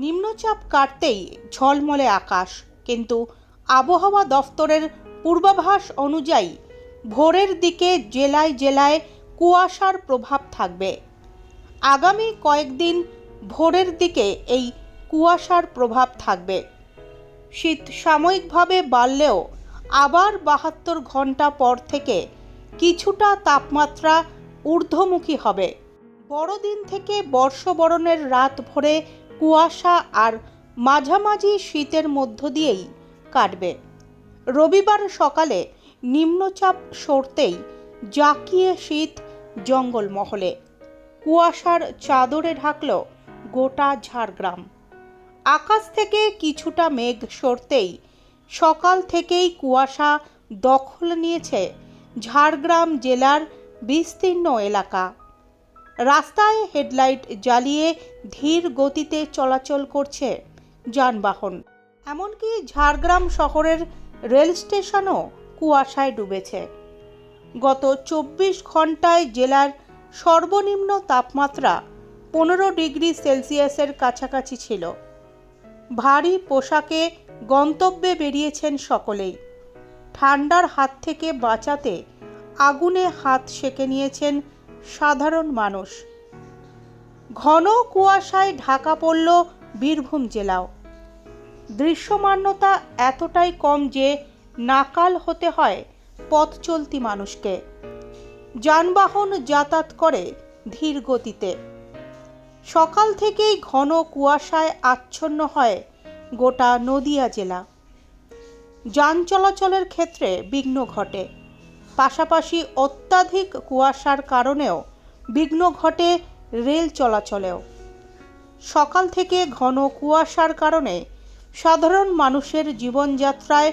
নিম্নচাপ কাটতেই ঝলমলে আকাশ, কিন্তু আবহাওয়া দফতরের পূর্বাভাস অনুযায়ী ভোরের দিকে জেলায় জেলায় কুয়াশার প্রভাব থাকবে। আগামী কয়েকদিন ভোরের দিকে এই কুয়াশার প্রভাব থাকবে। শীত সাময়িকভাবে বাড়লেও আবার বাহাত্তর ঘণ্টা পর থেকে কিছুটা তাপমাত্রা ঊর্ধ্বমুখী হবে। বড়দিন থেকে বর্ষবরণের রাত ভরে কুয়াশা আর মাঝামাঝি শীতের মধ্য দিয়েই কাটবে। রবিবার সকালে নিম্নচাপ সরতেই জাঁকিয়ে শীত জঙ্গলমহলে। কুয়াশার চাদরে ঢাকল গোটা ঝাড়গ্রাম। আকাশ থেকে কিছুটা মেঘ সরতেই সকাল থেকেই কুয়াশা দখল নিয়েছে ঝাড়গ্রাম জেলার বিস্তীর্ণ এলাকা। রাস্তায় হেডলাইট জ্বালিয়ে ধীর গতিতে চলাচল করছে যানবাহন। এমনকি ঝাড়গ্রাম শহরের রেল স্টেশনও কুয়াশায় ডুবেছে। গত চব্বিশ ঘন্টায় জেলার সর্বনিম্ন তাপমাত্রা পনেরো ডিগ্রি সেলসিয়াসের কাছাকাছি ছিল। ভারী পোশাকে গন্তব্যে বেরিয়েছেন সকলেই। ঠান্ডার হাত থেকে বাঁচাতে আগুনে হাত সেঁকে নিয়েছেন সাধারণ মানুষ। ঘন কুয়াশায় ঢাকা পড়ল বীরভূম জেলাও। দৃশ্যমান্যতা এতটাই কম যে নাকাল হতে হয় পথ চলতি মানুষকে। যানবাহন যাতায়াত করে ধীর গতিতে। সকাল থেকেই ঘন কুয়াশায় আচ্ছন্ন হয় গোটা নদিয়া জেলা। যান চলাচলের ক্ষেত্রে বিঘ্ন ঘটে। পাশাপাশি অত্যাধিক কুয়াশার কারণেও বিঘ্ন ঘটে রেল চলাচলেও। সকাল থেকে ঘন কুয়াশার কারণে সাধারণ মানুষের জীবনযাত্রায়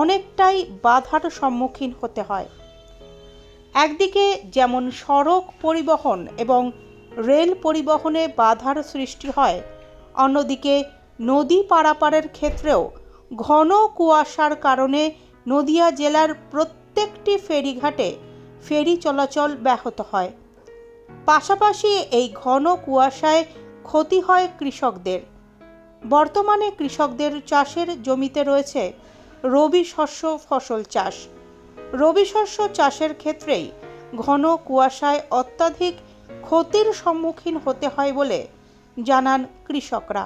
অনেকটাই বাধার সম্মুখীন হতে হয়। একদিকে যেমন সড়ক পরিবহন এবং রেল পরিবহনে বাধার সৃষ্টি হয়, অন্যদিকে নদী পারাপারের ক্ষেত্রেও ঘন কুয়াশার কারণে নদিয়া জেলার প্রত্যেকটি ফেরিঘাটে ফেরি চলাচল ব্যাহত হয়। পাশাপাশি এই ঘন কুয়াশায় ক্ষতি হয় কৃষকদের। বর্তমানে কৃষকদের চাষের জমিতে রয়েছে রবি শস্য ফসল চাষ। রবি শস্য চাষের ক্ষেত্রেই ঘন কুয়াশায় অত্যাধিক ক্ষতির সম্মুখীন হতে হয় বলে জানান কৃষকরা।